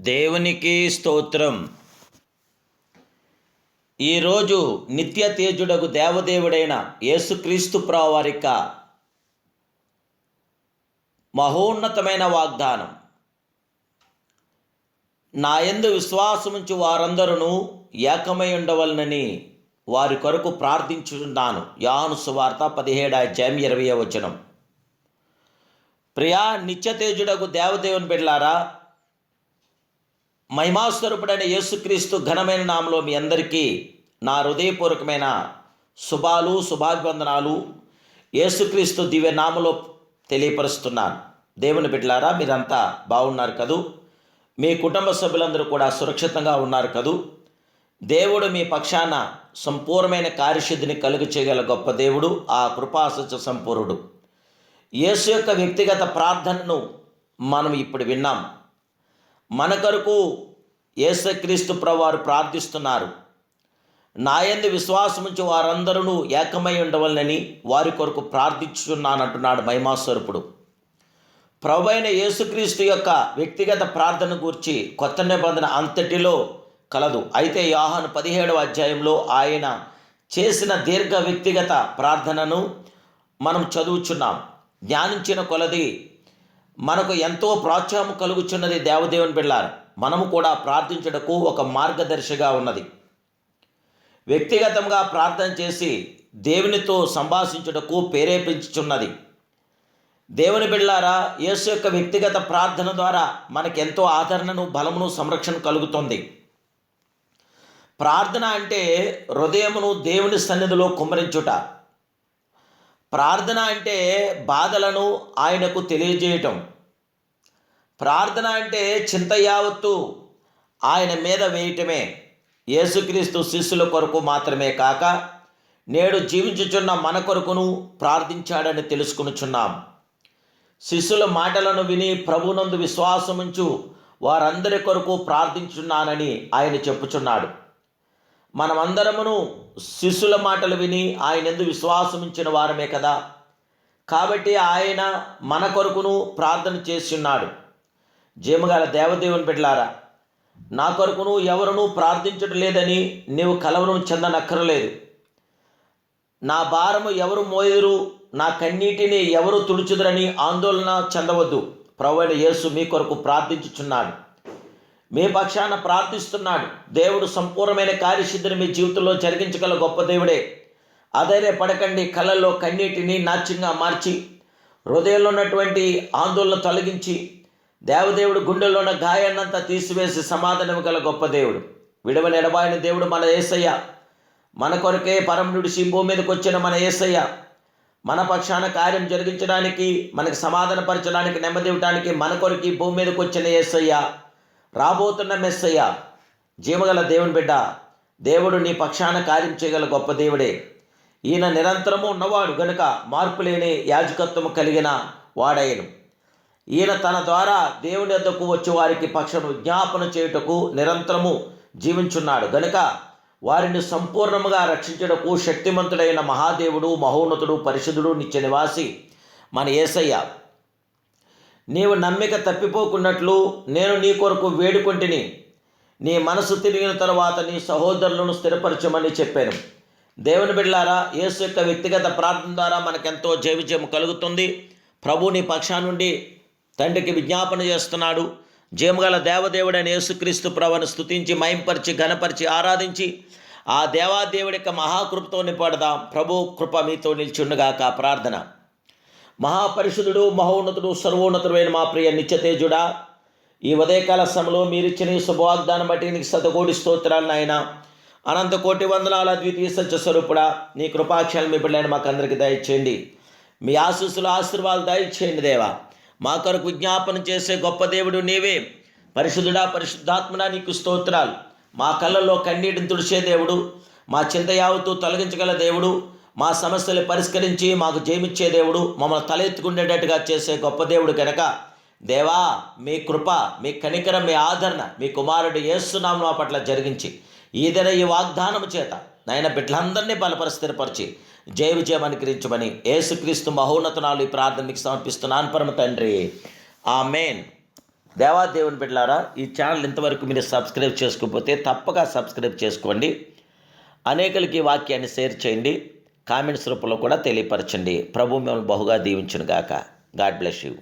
దేవునికి స్తోత్రం. ఈరోజు నిత్య తేజుడకు దేవదేవుడైన యేసుక్రీస్తు ప్రావారిక మహోన్నతమైన వాగ్దానం. నా యందు విశ్వాసముంచు వారందరూ ఏకమై ఉండవలనని వారి కొరకు ప్రార్థించున్నాను యాను సువార్త పదిహేడు అధ్యాయం ఇరవై వచనం. ప్రియా నిత్యతేజుడకు దేవదేవుని బిడ్లారా మహిమాస్వరూపుడైన యేసుక్రీస్తు ఘనమైన నామలో మీ అందరికీ నా హృదయపూర్వకమైన శుభాలు శుభాభివందనాలు. యేసుక్రీస్తు దివ్య నామలో తెలియపరుస్తున్నాను. దేవుని బిడ్డలారా మీరంతా బాగున్నారు కదూ? మీ కుటుంబ సభ్యులందరూ కూడా సురక్షితంగా ఉన్నారు కదూ? దేవుడు మీ పక్షాన సంపూర్ణమైన కార్యశుద్ధిని కలుగు చేయగల గొప్ప దేవుడు ఆ కృపాసత్య సంపూర్ణుడు. యేసు యొక్క వ్యక్తిగత ప్రార్థనను మనం ఇప్పుడు విన్నాం. మన కొరకు యేసుక్రీస్తు ప్రవారు ప్రార్థిస్తున్నారు. నాయందు విశ్వాసముంచి వారందరూ ఏకమై ఉండవలనని వారి కొరకు ప్రార్థించున్నానంటున్నాడు మహిమాస్వరూపుడు. ప్రభు అయిన యేసుక్రీస్తు యొక్క వ్యక్తిగత ప్రార్థన గూర్చి కొత్త నిబంధన అంతటిలో కలదు. అయితే యాహాను పదిహేడవ అధ్యాయంలో ఆయన చేసిన దీర్ఘ వ్యక్తిగత ప్రార్థనను మనం చదువుచున్నాం. ధ్యానించిన కొలది మనకు ఎంతో ప్రోత్సాహం కలుగుచున్నది దేవదేవుని బిళ్ళారు. మనము కూడా ప్రార్థించుటకు ఒక మార్గదర్శిగా ఉన్నది. వ్యక్తిగతంగా ప్రార్థన చేసి దేవునితో సంభాషించుటకు ప్రేరేపించుచున్నది. దేవుని బిళ్ళారా యేసు యొక్క వ్యక్తిగత ప్రార్థన ద్వారా మనకు ఎంతో ఆదరణను బలమును సంరక్షణ కలుగుతుంది. ప్రార్థన అంటే హృదయమును దేవుని సన్నిధిలో కుమ్మరించుట. ప్రార్థన అంటే బాధలను ఆయనకు తెలియజేయటం. ప్రార్థన అంటే చింత యావత్తు ఆయన మీద వేయటమే. యేసుక్రీస్తు శిష్యుల కొరకు మాత్రమే కాక నేడు జీవించుచున్న మన కొరకును ప్రార్థించాడని తెలుసుకునుచున్నాం. శిష్యుల మాటలను విని ప్రభునందు విశ్వాసముంచు వారందరి కొరకు ప్రార్థించున్నానని ఆయన చెప్పుచున్నాడు. మనమందరమును శిష్యుల మాటలు విని ఆయన ఎందు విశ్వాసముంచిన వారమే కదా. కాబట్టి ఆయన మన కొరకును ప్రార్థన చేస్తున్నాడు. జీమగల దేవదేవుని బిడ్లారా నా కొరకును ఎవరునూ ప్రార్థించడం లేదని నీవు కలవరం చెందనక్కరలేదు. నా భారము ఎవరు మోయరు నా కన్నీటిని ఎవరు తుడుచుదరని ఆందోళన చెందవద్దు. ప్రవైన యేసు మీ కొరకు ప్రార్థించుచున్నాడు. మీ పక్షాన ప్రార్థిస్తున్నాడు. దేవుడు సంపూర్ణమైన కార్యసిద్ధిని మీ జీవితంలో జరిగించగల గొప్ప దేవుడే. అధైర్య పడకండి కళ్ళల్లో కన్నీటిని నాట్యంగా మార్చి హృదయంలో ఉన్నటువంటి ఆందోళన తొలగించి దేవదేవుడు గుండెల్లో ఉన్న గాయాన్నంతా తీసివేసి సమాధానం గల గొప్ప దేవుడు. విడవని ఎడబాయిన దేవుడు మన ఏసయ్య. మన కొరకే పరం నుడిసి భూమి మీదకి వచ్చిన మన ఏసయ్య. మన పక్షాన కార్యం జరిగించడానికి మనకు సమాధానపరచడానికి నెమ్మది ఇవ్వడానికి మన కొరకు ఈ భూమి మీదకి వచ్చిన ఏసయ్య. రాబోతున్న మెస్సయ్య. జీవగల దేవుని బిడ్డ. దేవుడు నీ పక్షాన కార్యం చేయగల గొప్ప దేవుడే. ఈయన నిరంతరము ఉన్నవాడు గనుక మార్పు లేని యాజకత్వము కలిగిన వాడయ్యను ఈయన తన ద్వారా దేవుని వద్దకు వచ్చే వారికి పక్షను విజ్ఞాపన చేయుటకు నిరంతరము జీవించున్నాడు. గనుక వారిని సంపూర్ణముగా రక్షించుటకు శక్తిమంతుడైన మహాదేవుడు మహోన్నతుడు పరిశుద్ధుడు నిత్య నివాసి మన ఏసయ్య. నీవు నమ్మిక తప్పిపోకున్నట్లు నేను నీ కొరకు వేడుకొంటిని. నీ మనసు తిరిగిన తరువాత నీ సహోదరులను స్థిరపరచమని చెప్పాను. దేవుని బిడ్లారా యేసు యొక్క వ్యక్తిగత ప్రార్థన ద్వారా మనకెంతో జైవిజయం కలుగుతుంది. ప్రభు నీ పక్షా నుండి తండ్రికి విజ్ఞాపన చేస్తున్నాడు. జీవగల దేవదేవుడైన యేసుక్రీస్తు ప్రభను స్తుతించి మయంపరిచి ఘనపరిచి ఆరాధించి ఆ దేవాదేవుడి యొక్క మహాకృపతో నింపడదాం. ప్రభు కృప మీతో నిల్చుండుగాక ప్రార్థన. మహాపరిషుదుడు మహోన్నతుడు సర్వోన్నతుడైన మా ప్రియ నిత్యతేజుడా ఈ ఉదయకాల సమయంలో మీరిచ్చిన ఈ శుభవాగ్దానం బట్టి నీకు శతకోటి స్తోత్రాలు నాయన. అనంత కోటి వందనాల ద్వితీయ సత్య స్వరూపుడా నీ కృపాక్షాలు మీ పిల్లలను మాకు అందరికీ దయచేయండి. మీ ఆశీస్సులు ఆశీర్వాదాలు దయచేయండి దేవా. మా కొరకు విజ్ఞాపన చేసే గొప్ప దేవుడు నీవే. పరిశుద్ధుడా పరిశుద్ధాత్మడా నీకు స్తోత్రాలు. మా కళ్ళల్లో కన్నీటిని తుడిచే దేవుడు మా చింత యావత్తు తొలగించగల దేవుడు మా సమస్యలు పరిష్కరించి మాకు జయమిచ్చే దేవుడు మమ్మల్ని తలెత్తుకుండేటట్టుగా చేసే గొప్ప దేవుడు కనుక దేవా మీ కృప మీ కనికరం మీ ఆదరణ మీ కుమారుడు యేసునామ మా పట్ల జరిగించి ఈదన ఈ వాగ్దానము చేత నాయన బిడ్డలందరినీ బలపరిస్థితిపరిచి జయ విజయం అనుగ్రహించమని యేసుక్రీస్తు మహోన్నతనాలు ఈ ప్రార్థనకి సమర్పిస్తున్నాను. పరమ తండ్రి. ఆ మెయిన్ దేవాదేవుని బిడ్డలారా ఈ ఛానల్ ఇంతవరకు మీరు సబ్స్క్రైబ్ చేసుకోకపోతే తప్పక సబ్స్క్రైబ్ చేసుకోండి. అనేకులకి ఈ వాక్యాన్ని షేర్ చేయండి. కామెంట్స్ రూపంలో కూడా తెలియపరచండి. ప్రభు మిమ్మల్ని బహుగా దీవించును గాక గాడ్ బ్లెస్ యూ.